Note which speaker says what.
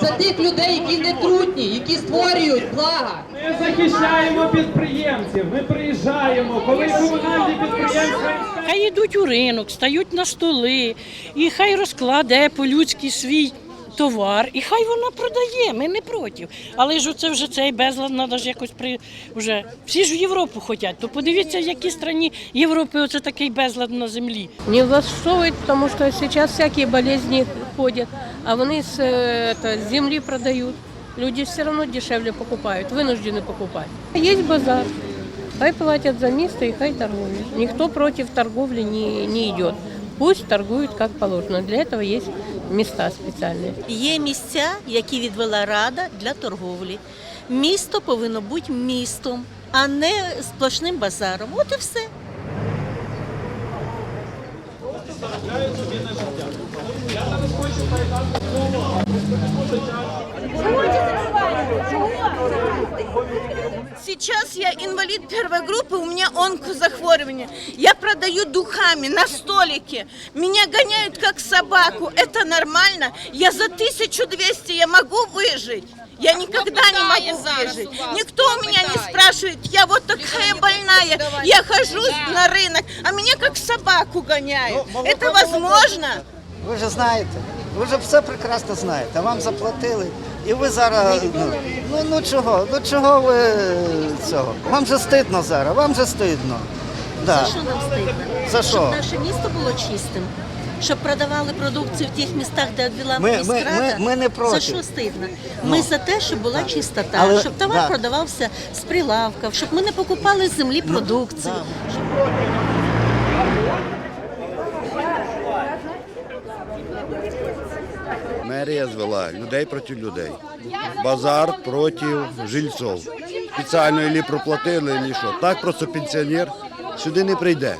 Speaker 1: За тих людей, які не трутні, які створюють блага.
Speaker 2: Ми захищаємо підприємців. Ми приїжджаємо, коли комунальні підприємства.
Speaker 3: Хай йдуть у ринок, стають на столи, і хай розкладе по-людськи свій товар, і хай вона продає. Ми не проти. Але ж це вже цей безлад треба ж якось при вже всі ж в Європу хочуть. То подивіться, в якій країні Європи оце такий безлад на землі.
Speaker 4: Не влаштовует, потому что сейчас всякие болезни ходят, а вони с, э, это, с земли продают. Люди все равно дешевле покупают, вынуждены покупать. Есть базар, хай платят за место и хай торгуют. Никто против торговли не, не идет. Пусть торгуют как положено. Для этого есть места специальные.
Speaker 5: Є місця, які відвела рада для торговлі. Місто повинно бути містом, а не сплошним базаром. От і все.
Speaker 6: Сейчас я инвалид первой группы, у меня онкозахворювание. Я продаю духами на столике. Меня гоняют как собаку. Это нормально? Я за 1200 я могу выжить? Я никогда не могу выжить. Никто у меня не спрашивает. Я вот такая больная. Я хожу на рынок, а меня как собаку гоняют. Это возможно?
Speaker 7: Ви ж знаєте, ви ж все прекрасно знаєте. Вам заплатили, і ви зараз. Ну, ну, ну чого? Ну чого ви цього? Вам же стидно зараз, вам же стидно. Да.
Speaker 5: За що нам стидно?
Speaker 7: За що?
Speaker 5: Щоб наше місто було чистим. Щоб продавали продукцію в тих містах, де відвела
Speaker 7: Ми- ми-
Speaker 5: міськрада.
Speaker 7: ми- ми не проти.
Speaker 5: За що стидно? Ми за те, щоб була чистота,
Speaker 7: Але-
Speaker 5: щоб товар
Speaker 7: да.
Speaker 5: продавався з прилавка, щоб ми не покупали з землі продукцію.
Speaker 8: Мерія звела людей проти людей. Базар проти жильців. Спеціально ілі проплатили, ілі що. Так просто пенсіонер сюди не прийде.